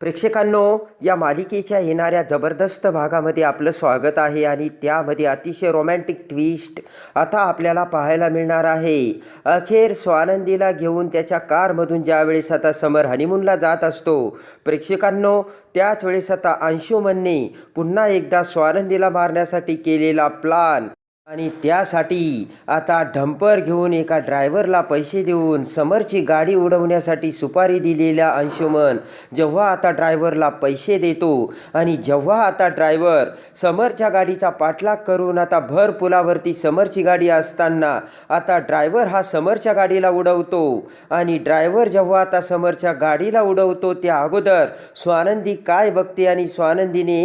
प्रेक्षकांनो या मालिकेच्या येणाऱ्या जबरदस्त भागामध्ये आपलं स्वागत आहे आणि त्यामध्ये अतिशय रोमॅन्टिक ट्विस्ट आता आपल्याला पाहायला मिळणार आहे. अखेर स्वानंदीला घेऊन त्याच्या कारमधून ज्यावेळेस आता समर हनीमूनला जात असतो प्रेक्षकांनो त्याच वेळेस आता अंशुमनने पुन्हा एकदा स्वानंदीला मारण्यासाठी केलेला प्लान आणि त्यासाठी आता डंपर घेऊन एका ड्रायव्हरला पैसे देऊन समरची गाडी उडवण्यासाठी सुपारी दिलेल्या अंशुमन जेव्हा आता ड्रायव्हरला पैसे देतो आणि जेव्हा आता ड्रायव्हर समरच्या गाडीचा पाठलाग करून आता भर पुलावरती समरची गाडी असताना आता ड्रायव्हर हा समरच्या गाडीला उडवतो आणि ड्रायव्हर जेव्हा आता समरच्या गाडीला उडवतो त्या अगोदर स्वानंदी काय बघते आणि स्वानंदीने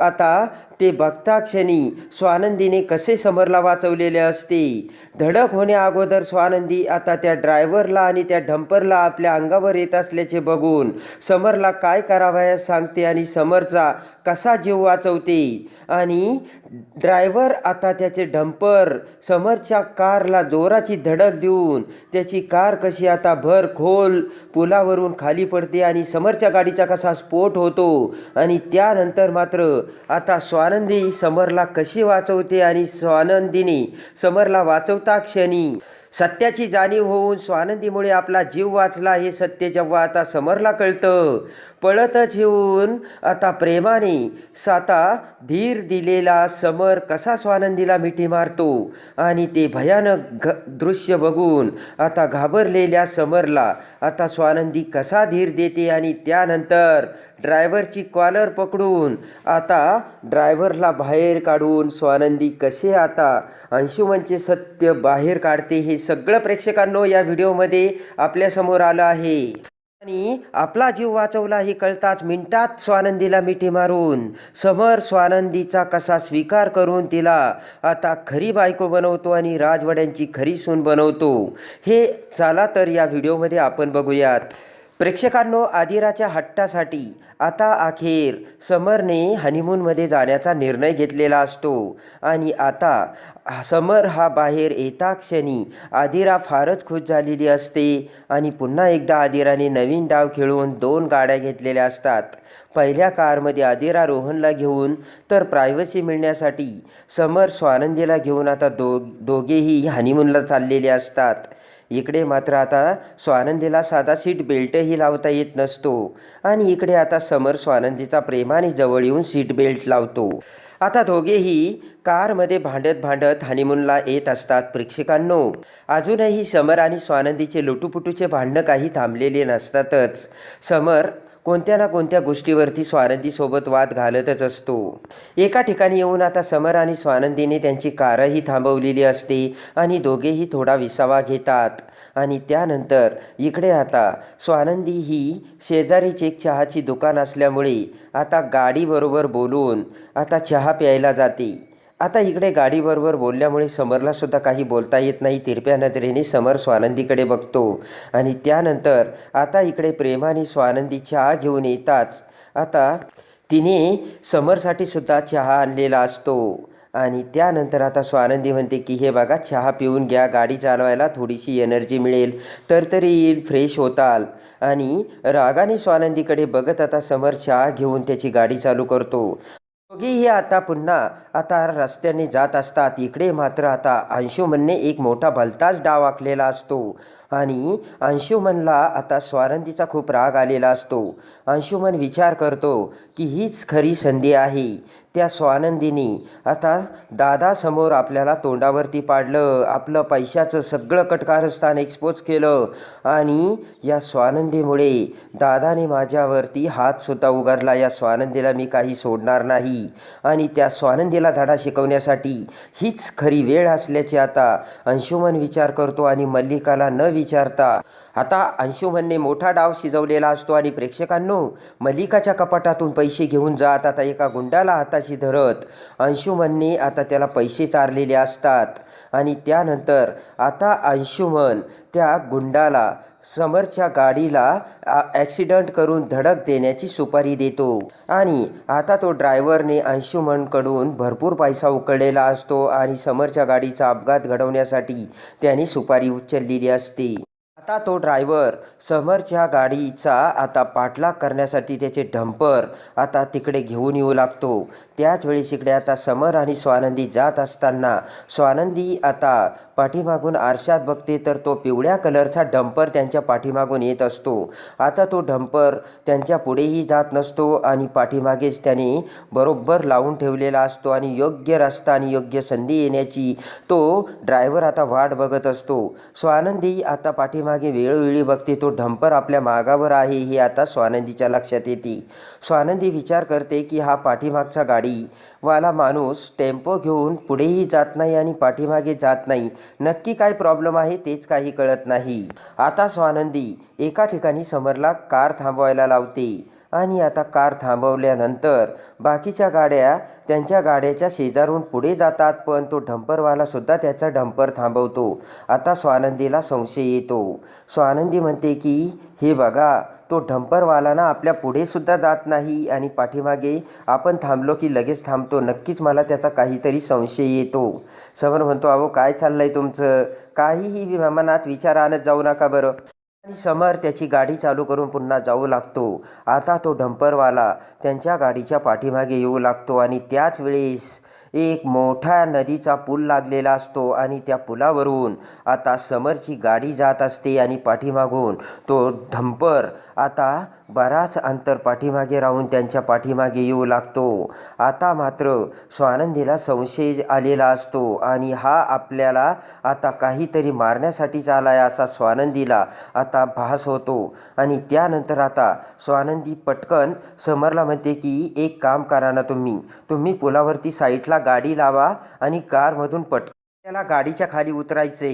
आता ते बघता क्षणी स्वानंदीने कसे ड्रायव्हरला वाचवलेले असते. धडक होण्याअगोदर स्वानंदी आता त्या ड्रायव्हरला आणि त्या डंपरला आपल्या अंगावर येत असल्याचे बघून समरला काय करावयास सांगते आणि समरचा कसा जीव वाचवते? आणि ड्रायव्हर आता त्याचे डंपर समरच्या कारला जोराची धडक देऊन त्याची कार कशी आता भर खोल पुलावरून खाली पडते आणि समरच्या गाडीचा कसा स्फोट होतो आणि त्यानंतर मात्र आता स्वानंदी समरला कशी वाचवते आणि स्वानंदीने समरला वाचवता क्षणी सत्याची जाणीव होऊन स्वानंदीमुळे आपला जीव वाचला हे सत्य जेव्हा आता समरला कळतं. पळतच येऊन आता प्रेमाने साता धीर दिलेला समर कसा स्वानंदीला मिठी मारतो आणि ते भयानक घ दृश्य बघून आता घाबरलेल्या समरला आता स्वानंदी कसा धीर देते आणि त्यानंतर ड्रायव्हरची कॉलर पकडून आता ड्रायव्हरला बाहेर काढून स्वानंदी कसे आता अंशुमनचे सत्य बाहेर काढते हे सगळं प्रेक्षकांनो या व्हिडिओमध्ये आपल्यासमोर आलं आहे. आणि आपला जीव वाचवला हे कळताच मिनिटात स्वानंदीला मिठी मारून समर स्वानंदीचा कसा स्वीकार करून तिला आता खरी बायको बनवतो आणि राजवाड्यांची खरी सून बनवतो. हे चला तर या व्हिडिओमध्ये आपण बघूयात. प्रेक्षकांनो आदिराच्या हट्टासाठी आता अखेर समरने हनीमूनमध्ये जाण्याचा निर्णय घेतलेला असतो. आणि आता समर हा बाहेर येता क्षणी आदिरा फारच खुश झालेली असते आणि पुन्हा एकदा आदिराने नवीन डाव खेळून दोन गाड्या घेतलेल्या असतात. पहिल्या कारमध्ये आदिरा रोहनला घेऊन तर प्रायव्हसी मिळण्यासाठी समर स्वानंदीला घेऊन आता दो दोघेही हनीमूनला चाललेले असतात. इकडे मात्र आता स्वानंदीला साधा सीट बेल्टही लावता येत नसतो आणि इकडे आता समर स्वानंदीचा प्रेमाने जवळ येऊन सीट बेल्ट लावतो. आता दोघेही कारमध्ये भांडत भांडत हनीमूनला येत असतात प्रेक्षकांनो. अजूनही समर आणि स्वानंदीचे लुटूपुटूचे भांडणं काही थांबलेले नसतातच. समर कोणत्या ना कोणत्या गोष्टीवरती स्वानंदीसोबत वाद घालतच असतो. एका ठिकाणी येऊन आता समर आणि स्वानंदीने त्यांची कारही थांबवलेली असते आणि दोघेही थोडा विसावा घेतात. आणि त्यानंतर इकडे आता स्वानंदी ही शेजारीच एक चहाची दुकान असल्यामुळे आता गाडीबरोबर बोलून आता चहा प्यायला जाते. आता इकडे गाडीबरोबर बोलल्यामुळे समरला सुद्धा काही बोलता येत नाही. तिरप्या नजरेने समर स्वानंदीकडे बघतो आणि त्यानंतर आता इकडे प्रेमाने स्वानंदी चहा घेऊन येताच आता तिने समरसाठी सुद्धा चहा आणलेला असतो आणि त्यानंतर आता स्वानंदी म्हणते की हे बघा चहा पिऊन घ्या गाडी चालवायला थोडीशी एनर्जी मिळेल तर तरी येईल फ्रेश होताल. आणि रागाने स्वानंदीकडे बघत आता समर चहा घेऊन त्याची गाडी चालू करतो. दोघेही आता पुन्हा आता रस्त्याने जात असतात. इकडे मात्र आता अंशुमनने एक मोठा भलताच डाव आखलेला असतो. आणि अंशुमनला आता स्वानंदीचा खूप राग आलेला असतो. अंशुमन विचार करतो की हीच खरी संधी आहे. त्या स्वानंदीने आता दादासमोर आपल्याला तोंडावरती पाडलं. आपलं पैशाचं सगळं कटकारस्थान एक्सपोज केलं. आणि या स्वानंदीमुळे दादाने माझ्यावरती हातसुद्धा उगारला. या स्वानंदीला मी काही सोडणार नाही. आणि त्या स्वानंदीला धडा शिकवण्यासाठी हीच खरी वेळ असल्याचे आता अंशुमन विचार करतो आणि मल्लिकाला न विचारता. आता अंशुमनने मोठा डाव शिजवलेला असतो आणि प्रेक्षकांनो मलिकाच्या कपाटातून पैसे घेऊन जात आता एका गुंडाला हाताशी धरत अंशुमनने आता त्याला पैसे चारलेले असतात. आणि त्यानंतर आता अंशुमन त्या गुंडाला समरच्या गाडीला ॲक्सिडंट करून धडक देण्याची सुपारी देतो. आणि आता तो ड्रायव्हरने अंशुमनकडून भरपूर पैसा उकळलेला असतो आणि समरच्या गाडीचा अपघात घडवण्यासाठी त्याने सुपारी उचललेली असते. आता तो ड्रायव्हर समरच्या गाडीचा आता पाठलाग करण्यासाठी त्याचे डंपर आता तिकडे घेऊन येऊ लागतो. त्याच वेळेस इकडे आता समर आणि स्वानंदी जात असताना स्वानंदी आता पाठीमागून आरशात बघते तर तो पिवळ्या कलरचा डंपर त्यांच्या पाठीमागून येत असतो. आता तो डंपर त्यांच्या पुढेही जात नसतो आणि पाठीमागेच त्याने बरोबर लावून ठेवलेला असतो आणि योग्य रस्ता आणि योग्य संधी येण्याची तो ड्रायव्हर आता वाट बघत असतो. स्वानंदी आता पाठीमागे वेळोवेळी बघते तो डंपर आपल्या मागावर आहे हे आता स्वानंदीच्या लक्षात येते. स्वानंदी विचार करते की हा पाठीमागचा गाडीवाला माणूस टेम्पो घेऊन पुढेही जात नाही आणि पाठीमागे जात नाही. नक्की काय प्रॉब्लेम आहे तेच काही कळत नाही. आता स्वानंदी एका ठिकाणी समरला कार थांबवायला लावते. आणि आता कार थांबवल्यानंतर बाकीच्या गाड्या त्यांच्या गाड्याच्या शेजारून पुढे जातात पण तो डंपरवाला सुद्धा त्याचा डंपर थांबवतो. आता स्वानंदीला संशय येतो. स्वानंदी म्हणते की हे बघा तो डंपरवाला ना आपल्या पुढे सुद्धा जात नाही आणि पाठीमागे आपण थांबलो की लगेच थांबतो. नक्कीच मला त्याचा काहीतरी संशय येतो. समर म्हणतो अहो काय चाललं आहे तुमचं? काहीही मनात विचार आणत जाऊ नका बरं. आणि समर त्याची गाडी चालू करून पुन्हा जाऊ लागतो. आता तो डंपरवाला त्यांच्या गाडीच्या पाठीमागे येऊ लागतो आणि त्याच वेळेस एक मोठा नदीचा पूल लागलेला असतो आणि त्या पुलावरून आता समरची गाडी जात असते आणि पाठीमागून तो ढंपर आता बराच अंतर पाठीमागे राहून त्यांच्या पाठीमागे येऊ लागतो. आता मात्र स्वानंदीला संशय आलेला असतो आणि हा आपल्याला आता काहीतरी मारण्यासाठीच आला आहे असा स्वानंदीला आता भास होतो. आणि त्यानंतर आता स्वानंदी पटकन समरला म्हणते की एक काम करा ना तुम्ही. तुम्ही पुलावरती साईडला गाडी लावा आणि कारमधून पट त्याला गाडीच्या खाली उतरायचे.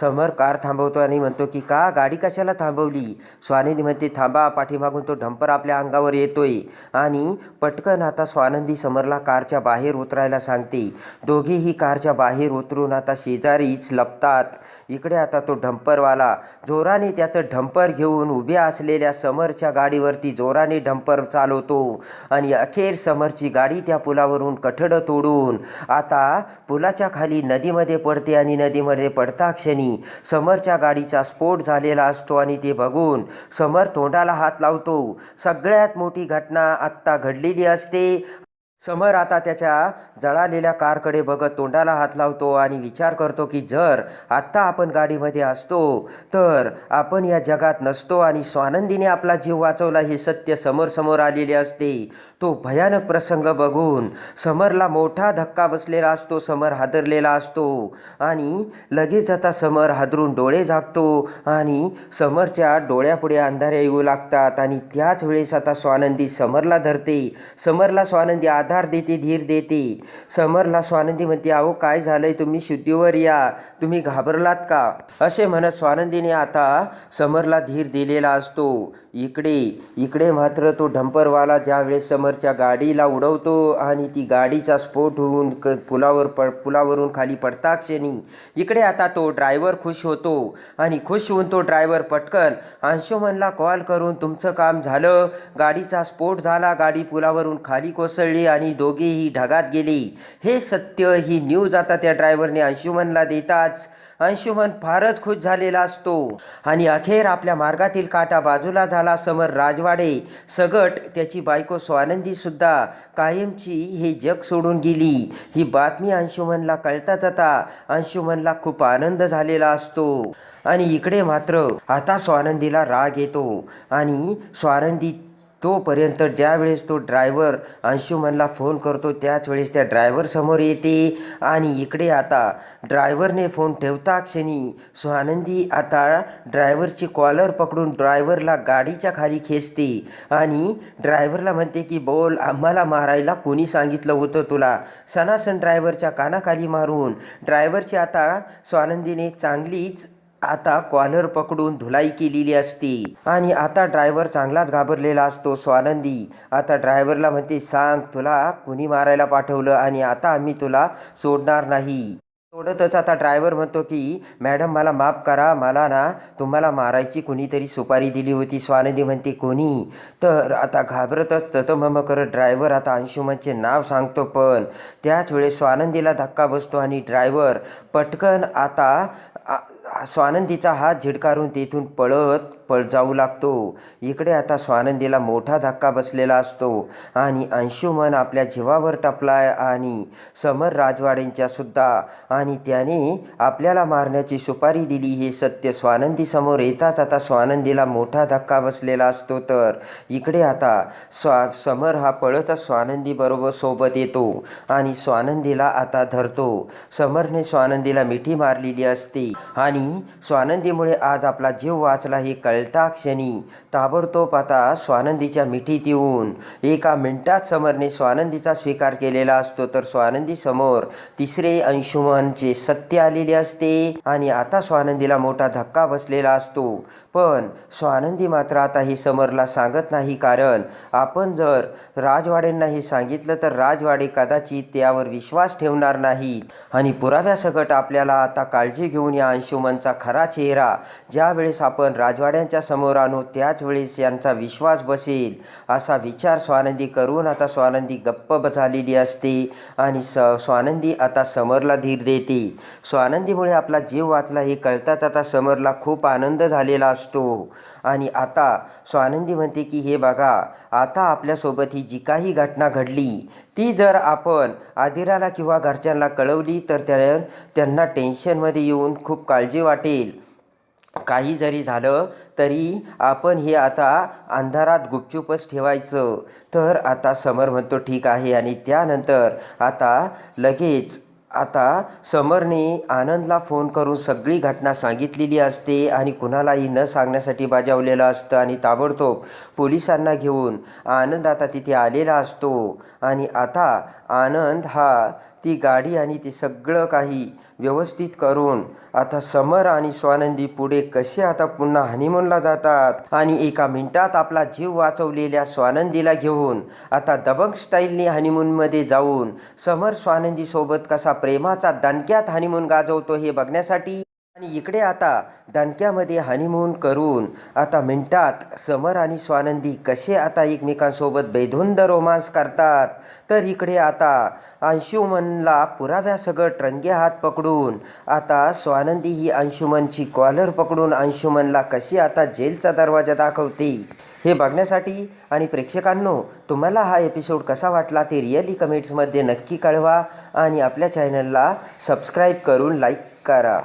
समर कार थांबवतो आणि म्हणतो की का? गाडी कशाला थांबवली? स्वानंदी म्हणते थांबा पाठीमागून तो ढंपर आपल्या अंगावर येतोय. आणि पटकन आता स्वानंदी समरला कारच्या बाहेर उतरायला सांगते. दोघेही कारच्या बाहेर उतरून आता शेजारीच लपतात. इकडे आता तो ढंपरवाला. जोराने त्याचं ढंपर घेऊन उभ्या असलेल्या समरच्या गाडीवरती जोराने ढंपर चालवतो. आणि अखेर समरची गाडी त्या पुलावरून कठडं तोडून आता पुलाच्या खाली नदीमध्ये पडते आणि नदीमध्ये पडता क्षणी समरच्या गाडीचा स्फोट झालेला असतो आणि ते बघून समर तोंडाला हात लावतो. सगळ्यात मोठी घटना आत्ता घडलेली असते. समर आता त्याच्या जळालेल्या कारकडे बघत तोंडाला हात लावतो आणि विचार करतो की जर आत्ता आपण गाडीमध्ये असतो तर आपण या जगात नसतो आणि स्वानंदीने आपला जीव वाचवला हे सत्य समोर समोर आलेले असते. तो भयानक प्रसंग बघून समरला मोठा धक्का बसलेला असतो समर हादरलेला असतो आणि लगेच आता समर हादरून डोळे झाकतो आणि समरच्या डोळ्यापुढे अंधारे येऊ लागतात आणि त्याच वेळेस आता स्वानंदी समरला धरते. समरला स्वानंदी आधार देते धीर देते. समरला स्वानंदी म्हणते अहो काय झालंय? तुम्ही शुद्धीवर या. तुम्ही घाबरलात का? असे म्हणत स्वानंदीने आता समरला धीर दिलेला असतो. इकडे इकडे मात्र तो डंपरवाला ज्यावेळेस समरच्या गाडीला उडवतो आणि ती गाडीचा स्फोट होऊन क पुलावर प पुलावरून खाली पडता क्षणी इकडे आता तो ड्रायव्हर खुश होतो आणि खुश होऊन तो ड्रायव्हर पटकन अंशुमनला कॉल करून तुमचं काम झालं. गाडीचा स्फोट झाला. गाडी पुलावरून खाली कोसळली आणि दोघेही ढगात गेले. हे सत्य ही न्यूज आता त्या ड्रायव्हरने अंशुमनला देताच. अंशुमन फारच खुश झालेला असतो. आणि अखेर आपल्या मार्गातील काटा बाजूला झाला समर राजवाडे. सगट त्याची बायको स्वानंदी सुद्धा कायमची हे जग सोडून गेली. ही बातमी अंशुमनला कळताच आता. अंशुमनला खूप आनंद झालेला असतो. आणि इकडे मात्र आता स्वानंदीला राग येतो. आणि स्वानंदी तोपर्यंत ज्यावेळेस तो ड्रायव्हर अंशुमनला फोन करतो त्याच वेळेस त्या ड्रायव्हरसमोर येते. आणि इकडे आता ड्रायव्हरने फोन ठेवता क्षणी स्वानंदी आता ड्रायव्हरची कॉलर पकडून ड्रायव्हरला गाडीच्या खाली खेचते. आणि ड्रायव्हरला म्हणते की बोल आम्हाला मारायला कोणी सांगितलं होतं तुला? सनासन ड्रायव्हरच्या कानाखाली मारून. ड्रायव्हरची आता स्वानंदीने चांगलीच आता कॉलर पकडून धुलाई केलेली असते. आणि आता ड्रायव्हर चांगलाच घाबरलेला असतो स्वानंदी. आता ड्रायव्हरला म्हणते सांग तुला कुणी मारायला पाठवलं आणि आता आम्ही तुला सोडणार नाही. सोडतच आता ड्रायव्हर म्हणतो की मॅडम मला माफ करा. मला ना तुम्हाला मारायची कुणीतरी सुपारी दिली होती. स्वानंदी म्हणते कोणी? तर आता घाबरतच ततमम करत ड्रायव्हर आता अंशुमनचे नाव सांगतो पण त्याच वेळेस स्वानंदीला धक्का बसतो आणि ड्रायव्हर पटकन आता आ- स्वानंदीचा हात झिडकारून तेथून पळत जाऊ लागतो. इकडे आता स्वानंदीला मोठा धक्का बसलेला असतो आणि अंशुमन आपल्या जीवावर टपलाय आणि समर राजवाडेंच्या सुद्धा आणि त्याने आपल्याला मारण्याची सुपारी दिली हे सत्य स्वानंदी समोर येताच आता स्वानंदीला मोठा धक्का बसलेला असतो. तर इकडे आता स्वा समर हा पळतच स्वानंदीबरोबर सोबत येतो आणि स्वानंदीला आता धरतो. समरने स्वानंदीला मिठी मारलेली असते आणि स्वानंदीमुळे आज आपला जीव वाचला हे कळ क्षणी ताबडतोब आता स्वानंदीच्या मिठीत येऊन एका मिनिटात समरने स्वानंदीचा स्वीकार केलेला असतो. तर स्वानंदी समोर तिसरे अंशुमनचे सत्य आलेले असते आणि आता स्वानंदीला मोठा धक्का बसलेला असतो. पण स्वानंदी मात्र आता हे समरला सांगत नाही कारण आपण जर राजवाडेंना हे सांगितलं तर राजवाडे कदाचित त्यावर विश्वास ठेवणार नाहीत. आणि पुराव्यासकट आपल्याला आता काळजी घेऊन या अंशुमनचा खरा चेहरा ज्यावेळेस आपण राजवाड्या त्यांच्यासमोर आणू त्याच वेळेस यांचा विश्वास बसेल असा विचार स्वानंदी करून आता स्वानंदी गप्प झालेली असते आणि स स्वानंदी आता समरला धीर देते. स्वानंदीमुळे आपला जीव वाचला हे कळताच आता समरला खूप आनंद झालेला असतो. आणि आता स्वानंदी म्हणते की हे बघा आता आपल्यासोबत ही जी काही घटना घडली ती जर आपण आदिराला किंवा घरच्यांना कळवली तर त्या त्यांना टेन्शनमध्ये येऊन खूप काळजी वाटेल. काही जरी झालं तरी आपण हे आता अंधारात गुपचूपच ठेवायचं. तर आता समर म्हणतो ठीक आहे. आणि त्यानंतर आता लगेच आता समरने आनंदला फोन करून सगळी घटना सांगितलेली असते आणि कुणालाही न सांगण्यासाठी बजावलेलं असतं आणि ताबडतोब पोलिसांना घेऊन आनंद आता तिथे आलेला असतो. आणि आता आनंद हा ती गाडी आणि ते सगळं काही व्यवस्थित करून आता समर आणि स्वानंदी पुढे कसे आता पुन्हा हनीमूनला जातात? आणि एका मिनिटात आपला जीव वाचवलेल्या स्वानंदीला घेऊन आता दबंग स्टाईलने हनीमूनमध्ये जाऊन समर स्वानंदीसोबत कसा प्रेमाचा दणक्यात हनीमून गाजवतो हे बघण्यासाठी आणि इकडे आता दणक्यामध्ये हनीमून करून आता मिनटात समर आणि स्वानंदी कसे आता एकमेकांसोबत बेधुंद रोमांस करतात तर इकडे आता अंशुमनला पुराव्यासकट रंगे हात पकडून आता स्वानंदी ही अंशुमनची कॉलर पकडून अंशुमनला कशी आता जेलचा दरवाजा दाखवते हे बघण्यासाठी. आणि प्रेक्षकांनो तुम्हाला हा एपिसोड कसा वाटला ते रिअली कमेंट्समध्ये नक्की कळवा आणि आपल्या चॅनलला सबस्क्राईब करून लाईक करा.